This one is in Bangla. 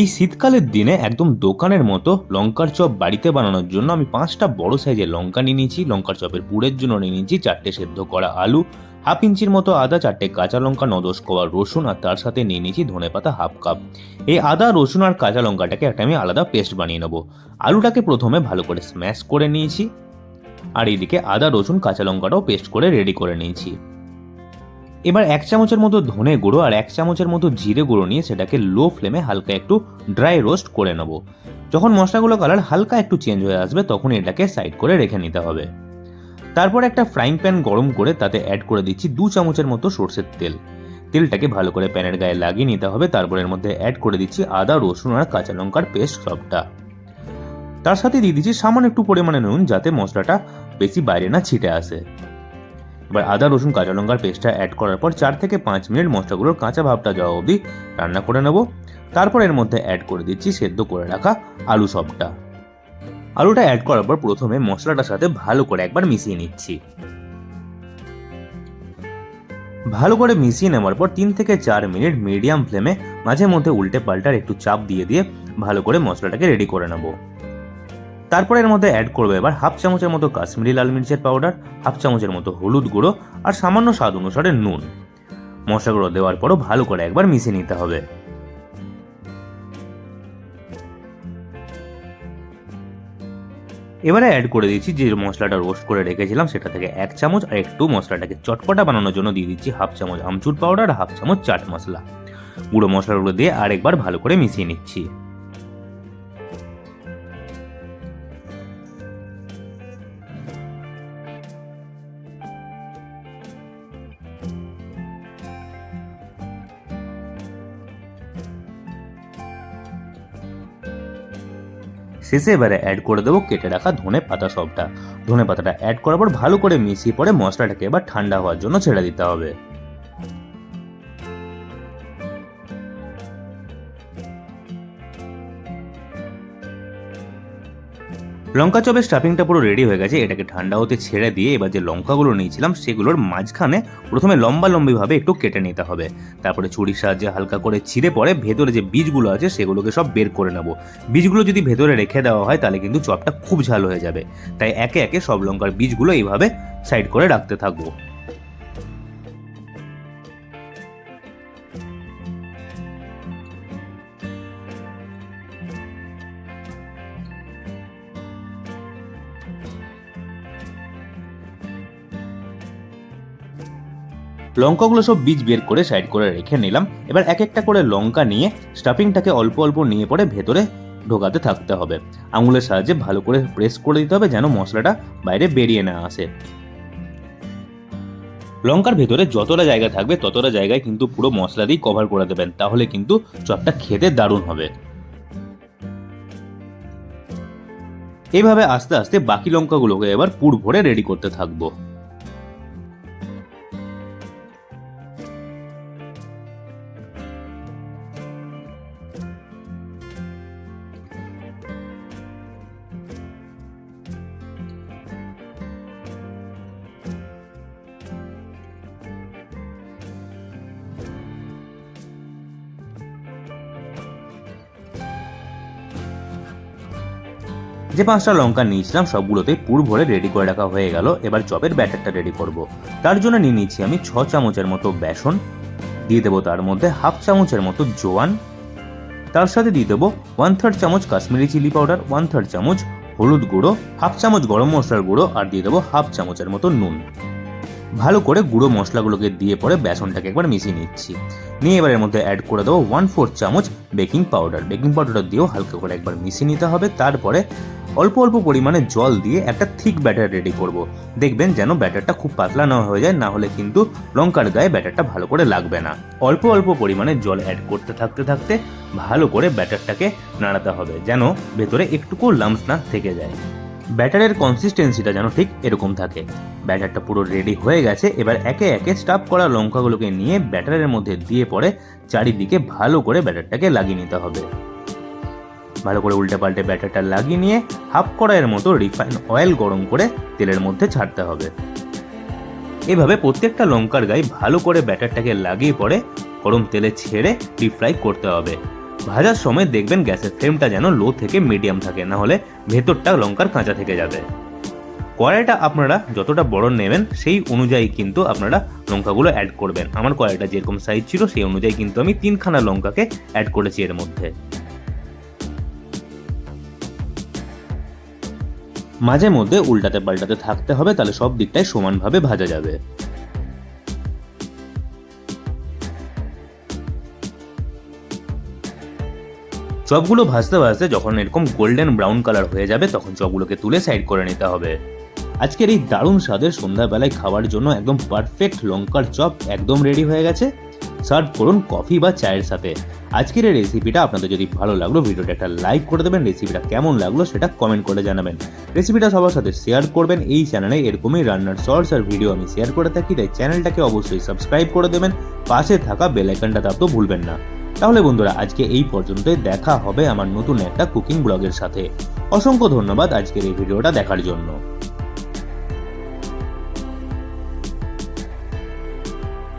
এই শীতকালের দিনে একদম দোকানের মতো লঙ্কার চপ বাড়িতে বানানোর জন্য আমি পাঁচটা বড় সাইজের লঙ্কা নিয়ে নিয়েছি। লঙ্কার চপের পুরের জন্য নিয়ে নিয়েছি, চারটে সেদ্ধ করা আলু, হাফ ইঞ্চির মতো আদা, চারটে কাঁচা লঙ্কা নদশ কোয়া রসুন আর তার সাথে নিয়ে নিয়েছি ধনে পাতা হাফ কাপ। এই আদা, রসুন আর কাঁচা লঙ্কাটাকে একটা আমি আলাদা পেস্ট বানিয়ে নেব। আলুটাকে প্রথমে ভালো করে স্ম্যাশ করে নিয়েছি। আর এইদিকে আদা, রসুন, কাঁচা লঙ্কাটাও পেস্ট করে রেডি করে নিয়েছি। এবার এক চামচের মতো ধনে গুঁড়ো আর এক চামচের মতো জিরে গুঁড়ো নিয়ে সেটাকে লো ফ্লেমে হালকা একটু ড্রাই রোস্ট করে নেব। যখন মশলাগুলো কালার হালকা একটু চেঞ্জ হয়ে আসবে, তখন এটাকে সাইড করে রেখে নিতে হবে। তারপর একটা ফ্রাইং প্যান গরম করে তাতে অ্যাড করে দিচ্ছি দু চামচের মতো সর্ষের তেল। তেলটাকে ভালো করে প্যানের গায়ে লাগিয়ে নিতে হবে, তারপর এর মধ্যে অ্যাড করে দিচ্ছি আদা, রসুন আর কাঁচা লঙ্কার পেস্ট সবটা। তার সাথে দিয়ে দিচ্ছি সামান্য একটু পরিমাণে নুন, যাতে মশলাটা বেশি বাইরে না ছিটে আসে। এবার আদা, রসুন, কাঁচা লঙ্কার পেস্টটা অ্যাড করার পর চার থেকে পাঁচ মিনিট মশলাগুলোর কাঁচা ভাবটা যাওয়া অবধি রান্না করে নেব। তারপর এর মধ্যে অ্যাড করে দিচ্ছি সেদ্ধ করে রাখা আলু সবটা। আলুটা অ্যাড করার পর প্রথমে মশলাটার সাথে ভালো করে একবার মিশিয়ে নিচ্ছি। ভালো করে মিশিয়ে নেওয়ার পর তিন থেকে চার মিনিট মিডিয়াম ফ্লেমে মাঝে মধ্যে উল্টে পাল্টার একটু চাপ দিয়ে দিয়ে ভালো করে মশলাটাকে রেডি করে নেব। তারপর এর মধ্যে অ্যাড করব এবার হাফ চামচের মতো কাশ্মীরি লাল মির্চের পাউডার হাফ চামচের মতো হলুদ গুঁড়ো আর সামান্য স্বাদ অনুসারে নুন। মশলাগুলো দেওয়ার পরও ভালো করে একবার মিশিয়ে নিতে হবে। এবারে অ্যাড করে দিচ্ছি যে মশলাটা রোস্ট করে রেখেছিলাম, সেটা থেকে এক চামচ আর একটু মশলাটাকে চটপটা বানানোর জন্য দিয়ে দিচ্ছি হাফ চামচ আমচুর পাউডার আর হাফ চামচ চাট মশলা। গুঁড়ো মশলাগুলো দিয়ে আরেকবার ভালো করে মিশিয়ে নিচ্ছি। শেষে এবারে অ্যাড করে দেবো কেটে রাখা ধনে পাতা সবটা। ধনে পাতাটা অ্যাড করার পর ভালো করে মিশিয়ে পরে মশলাটাকে এবার ঠান্ডা হওয়ার জন্য ছেড়ে দিতে হবে। লঙ্কা চপের স্টাফিংটা পুরো রেডি হয়ে গেছে। এটাকে ঠান্ডা হতে ছেড়ে দিয়ে এবার যে লঙ্কাগুলো নিয়েছিলাম, সেগুলোর মাঝখানে প্রথমে লম্বা লম্বিভাবে একটু কেটে নিতে হবে। তারপরে ছুরির সাহায্যে হালকা করে ছিঁড়ে পরে ভেতরে যে বীজগুলো আছে, সেগুলোকে সব বের করে নেব। বীজগুলো যদি ভেতরে রেখে দেওয়া হয়, তাহলে কিন্তু চপটা খুব ঝাল হয়ে যাবে। তাই একে একে সব লঙ্কার বীজগুলো এইভাবে সাইড করে রাখতে থাকব। লঙ্কাগুলো সব বীজ বের করে সাইড করে রেখে নিলাম। এবার এক একটা করে লঙ্কা নিয়ে স্টাফিংটাকে অল্প অল্প নিয়ে পরে ভেতরে ঢোকাতে থাকতে হবে। আঙুলের সাহায্যে ভালো করে প্রেস করে দিতে হবে যেন মশলাটা বাইরে বেরিয়ে না আসে। লঙ্কার ভেতরে যতটা জায়গা থাকবে ততটা জায়গায় কিন্তু পুরো মশলা দিয়ে কভার করে দেবেন, তাহলে কিন্তু চপটা খেতে দারুণ হবে। এইভাবে আস্তে আস্তে বাকি লঙ্কাগুলোকে এবার পুর ভরে রেডি করতে থাকব। যে পাঁচটা লঙ্কা নিয়েছিলাম সবগুলোতেই পুর ভরে রেডি করে রাখা হয়ে গেল। এবার চপের ব্যাটারটা রেডি করব। তার জন্য নিয়ে নিচ্ছি আমি ছ চামচের মতো বেসন, দিয়ে দেবো তার মধ্যে হাফ চামচের মতো জোয়ান, তার সাথে দিয়ে দেবো ওয়ান থার্ড চামচ Kashmiri chilli powder one third চামচ হলুদ গুঁড়ো হাফ চামচ গরম মশলার গুঁড়ো, আর দিয়ে দেবো হাফ চামচের মতো নুন। ভালো করে গুঁড়ো মশলাগুলোকে দিয়ে পরে বেসনটাকে একবার মিশিয়ে নিচ্ছি। নিয়ে এবার এর মধ্যে অ্যাড করে দেবো ওয়ান ফোর চামচ বেকিং পাউডার বেকিং পাউডারটা দিয়েও হালকা করে একবার মিশিয়ে নিতে হবে। তারপরে অল্প অল্প পরিমাণে জল দিয়ে একটা থিক ব্যাটার রেডি করব। দেখবেন যেন ব্যাটারটা খুব পাতলা না হয়ে যায়, না হলে কিন্তু লঙ্কার গায়ে ব্যাটারটা ভালো করে লাগবে না। অল্প অল্প পরিমাণে জল অ্যাড করতে থাকতে থাকতে ভালো করে ব্যাটারটাকে নাড়াতে হবে যেন ভেতরে একটুকু লাম্পস না থেকে যায়। ব্যাটারের কনসিস্টেন্সিটা যেন ঠিক এরকম থাকে। ব্যাটারটা পুরো রেডি হয়ে গেছে, এবার একে একে স্টাফ করা লঙ্কাগুলোকে নিয়ে ব্যাটারের মধ্যে দিয়ে পরে চারিদিকে ভালো করে ব্যাটারটাকে লাগিয়ে নিতে হবে। ভালো করে উল্টে পাল্টে ব্যাটারটা লাগিয়ে নিয়ে হাফ কড়াইয়ের মতো রিফাইন অয়েল গরম করে তেলের মধ্যে ছাড়তে হবে। এভাবে প্রত্যেকটা লঙ্কার গায়ে ভালো করে ব্যাটারটাকে লাগিয়ে পরে গরম তেলে ছেড়ে ডিপ ফ্রাই করতে হবে। ভাজার সময় দেখবেন গ্যাসের ফ্লেমটা যেন লো থেকে মিডিয়াম থাকে না হলে ভেতরটা লঙ্কার কাঁচা থেকে যাবে। কড়াইটা আপনারা যতটা বড় নেবেন, সেই অনুযায়ী কিন্তু আপনারা লঙ্কাগুলো অ্যাড করবেন। আমার কড়াইটা যেরকম সাইজ ছিল, সেই অনুযায়ী কিন্তু আমি তিনখানা লঙ্কাকে অ্যাড করেছি এর মধ্যে। মাঝে মধ্যে উল্টাতে পাল্টাতে থাকতে হবে, তাহলে সব দিকটাই সমানভাবে ভাজা যাবে। চপগুলো ভাজতে ভাজতে যখন এরকম গোল্ডেন ব্রাউন কালার হয়ে যাবে, তখন চপগুলোকে তুলে সাইড করে নিতে হবে। আজকের এই দারুণ স্বাদের সন্ধ্যাবেলায় খাওয়ার জন্য একদম পারফেক্ট লঙ্কার চপ একদম রেডি হয়ে গেছে। সার্ভ করুন কফি বা চায়ের সাথে। আজকের এই রেসিপিটা আপনাদের যদি ভালো লাগল, ভিডিওটা একটা লাইক করে দেবেন রেসিপিটা কেমন লাগল সেটা কমেন্ট করে জানাবেন। রেসিপিটা সবার সাথে শেয়ার করবেন, এই চ্যানেলে এরকমই রান্নার শর্টস আর ভিডিও আমি শেয়ার করে থাকি, তাই চ্যানেলটাকে অবশ্যই সাবস্ক্রাইব করে দেবেন, পাশে থাকা বেল আইকনটা তাতেও ভুলবেন না। তাহলে বন্ধুরা, আজকে এই পর্যন্ত দেখা হবে আমার নতুন একটা কুকিং ব্লগের সাথে। অসংখ্য ধন্যবাদ আজকের এই ভিডিওটা দেখার জন্য।